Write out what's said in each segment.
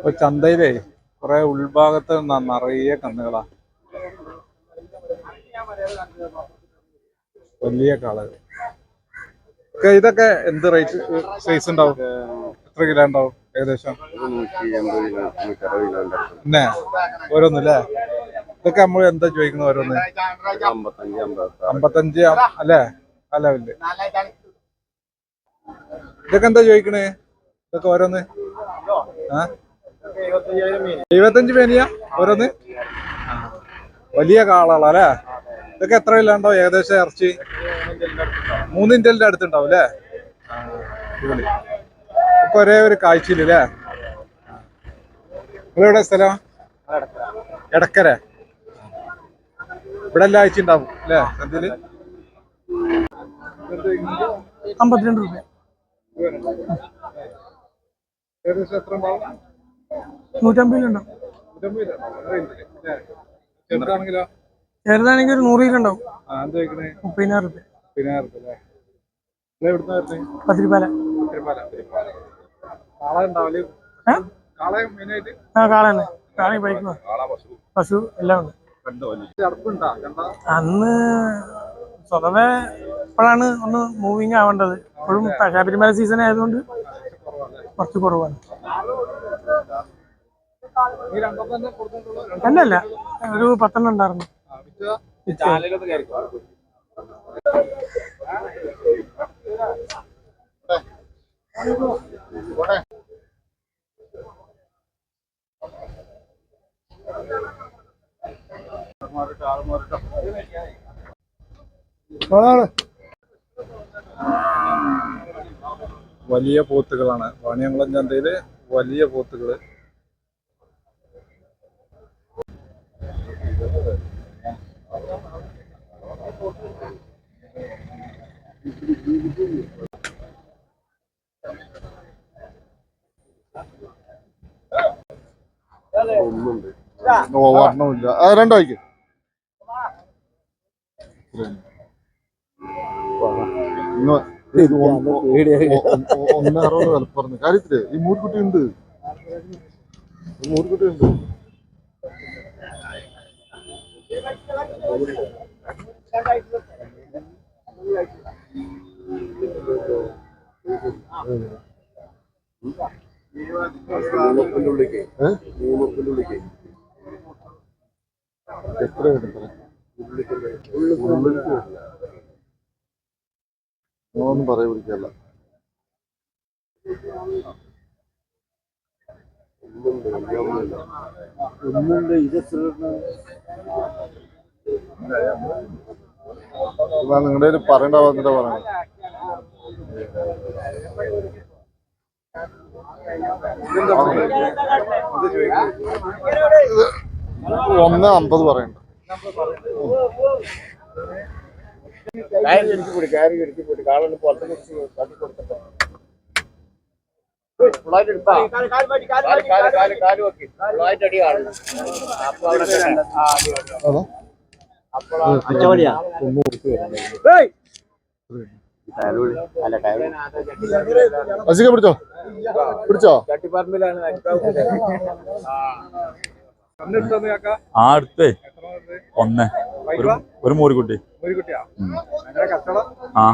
ഇപ്പൊ ചന്തയിലേ കുറെ ഉൾഭാഗത്ത് നിറയെ കണ്ണുകളാ വലിയ കാളകൾ ഇതൊക്കെ എന്ത് റേറ്റ് സൈസ് ഉണ്ടാവും? എത്ര കിലോ ഉണ്ടാവും ഏകദേശം? പിന്നെ ഓരോന്നല്ലേ? ഇതൊക്കെ നമ്മൾ എന്താ ചോദിക്കുന്നത് ഓരോന്ന്? അമ്പത്തഞ്ച് അല്ലേ? ആ ലെവലിൽ ഇതൊക്കെ എന്താ ചോദിക്കണേ? ഇതൊക്കെ ഓരോന്ന്? ആ? എഴുപത്തഞ്ച് പേനിയ ഓരോന്ന്. വലിയ കാളകളാ അല്ലേ? ഇതൊക്കെ എത്ര ഇല്ലാണ്ടോ ഏകദേശം ഇറച്ചി? മൂന്നിന്റെ അടുത്തുണ്ടാവും അല്ലേ? ഇപ്പൊ ഒക്കെ ഒരേ ഒരു കാഴ്ചയിൽ അല്ലേ? നിങ്ങളെവിടെ സ്ഥലം? എടക്കര. ഇവിടെ എല്ലാ ആഴ്ച ഉണ്ടാവും അല്ലേ? സദ്യയിൽ അമ്പത്തിരണ്ട് രൂപ. ഏകദേശം എത്ര ഉണ്ടാവും? നൂറ്റമ്പതിലുണ്ടാവും. ചെറുതാണെങ്കിൽ ഒരു നൂറിലുണ്ടാവും. മുപ്പതിനായിരം പശു എല്ലാം ഉണ്ട്. അന്ന് സ്വതവേ ഇപ്പോഴാണ് ഒന്ന് മൂവിങ് ആവേണ്ടത്. ഇപ്പോഴും ശബരിമല സീസൺ ആയതുകൊണ്ട് കുറച്ച് കുറവാണ്. അല്ലല്ല ഒരു പത്തെണ്ണം ഉണ്ടായിരുന്നു. വലിയ പോത്തുകളാണ്. വാണിയംകുളം ചന്തയിൽ വലിയ പോത്തുകൾ. ഒന്നുണ്ട്. ഓ വർണമില്ല ആ രണ്ടു വായിക്കും ഒന്ന് അറുപത് വില പറഞ്ഞു. കാര്യത്തിൽ ഈ മൂർക്കുട്ടി ഉണ്ട്. മൂർക്കുട്ടി ഉണ്ട്. എത്ര ഒന്നും പറയാൻ പിടിക്കല്ല ഒന്നുണ്ട് ഇത് നിങ്ങളുടെ പറയണ്ട വന്നിട്ടാ പറയണത് ഒന്ന് അമ്പത് പറയണ്ട കാര്യം ഇടിച്ചു കൂടി കാര്യം ഇടിച്ചു കൂടി. കാളൊന്ന് പുറത്ത് തട്ടി കൊടുത്തിട്ട്. ഫുള്ളായിട്ട് എടുത്താ? കാൽ കാൽ കാൽ കാൽ വെക്കി ഫുള്ളായിട്ട് അടി കാണും അപ്പൊ അവിടെ തന്നെ. ആ, അടി, അടി. അതാ? അച്ചവടിയാ അസിക പിടിച്ചോ? പിടിച്ചോ? ആ അടുത്തേ? ഒന്ന്. ഒരു? ഒരു മോരിക്കുട്ടി ഒരു കുട്ടിയാ അങ്ങനെ കച്ചവടം ആ.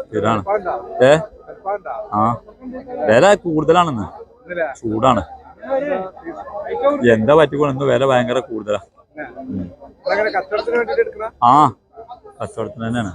സ്ഥിരാണ്? ഏ? ആ. വില കൂടുതലാണെന്ന്? ചൂടാണ്. എന്താ പറ്റിക്കോണം ഇന്ന് വില ഭയങ്കര കൂടുതലാ. ആ. കച്ചവടത്തിന് തന്നെയാണ്.